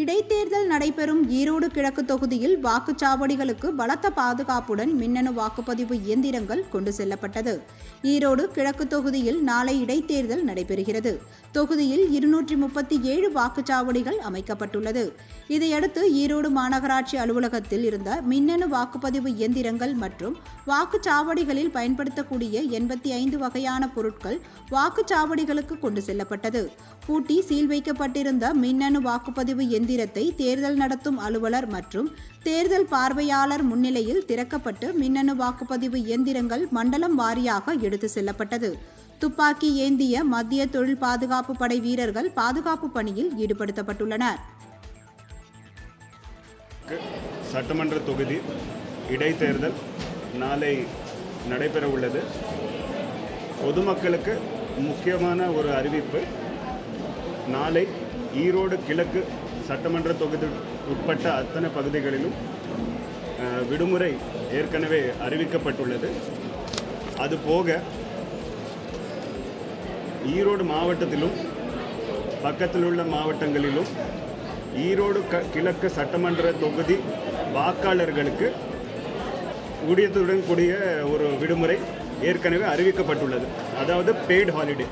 இடைத்தேர்தல் நடைபெறும் ஈரோடு கிழக்கு தொகுதியில் வாக்குச்சாவடிகளுக்கு பலத்த பாதுகாப்புடன் மின்னணு வாக்குப்பதிவு இயந்திரங்கள் கொண்டு செல்லப்பட்டது. ஈரோடு கிழக்கு தொகுதியில் நாளை இடைத்தேர்தல் நடைபெறுகிறது. தொகுதியில் இருநூற்றி முப்பத்தி ஏழு வாக்குச்சாவடிகள் அமைக்கப்பட்டுள்ளது. இதையடுத்து ஈரோடு மாநகராட்சி அலுவலகத்தில் இருந்த மின்னணு வாக்குப்பதிவு இயந்திரங்கள் மற்றும் வாக்குச்சாவடிகளில் பயன்படுத்தக்கூடிய எண்பத்தி ஐந்து வகையான பொருட்கள் வாக்குச்சாவடிகளுக்கு கொண்டு செல்லப்பட்டது. பூட்டி சீல் வைக்கப்பட்டிருந்த மின்னணு வாக்குப்பதிவு எந்திரத்தை தேர்தல் நடத்தும் அலுவலர் மற்றும் தேர்தல் பார்வையாளர் முன்னிலையில் திறக்கப்பட்டு மின்னணு வாக்குப்பதிவு இயந்திரங்கள் மண்டலம் வாரியாக எடுத்து செல்லப்பட்டது. துப்பாக்கி ஏந்திய மத்திய தொழில் பாதுகாப்பு படை வீரர்கள் பாதுகாப்பு பணியில் ஈடுபடுத்தப்பட்டுள்ளனர். சட்டமன்ற தொகுதி இடைத்தேர்தல் நாளை நடைபெற உள்ளது பொதுமக்களுக்கு முக்கியமான ஒரு அறிவிப்பு நாளை ஈரோடு கிழக்கு சட்டமன்ற தொகுதி உட்பட்ட அத்தனை பகுதிகளிலும் விடுமுறை ஏற்கனவே அறிவிக்கப்பட்டுள்ளது. அதுபோக ஈரோடு மாவட்டத்திலும் பக்கத்தில் உள்ள மாவட்டங்களிலும் ஈரோடு க கிழக்கு சட்டமன்ற தொகுதி வாக்காளர்களுக்கு ஊதியத்துடன் கூடிய ஒரு விடுமுறை ஏற்கனவே அறிவிக்கப்பட்டுள்ளது. அதாவது பெய்டு ஹாலிடே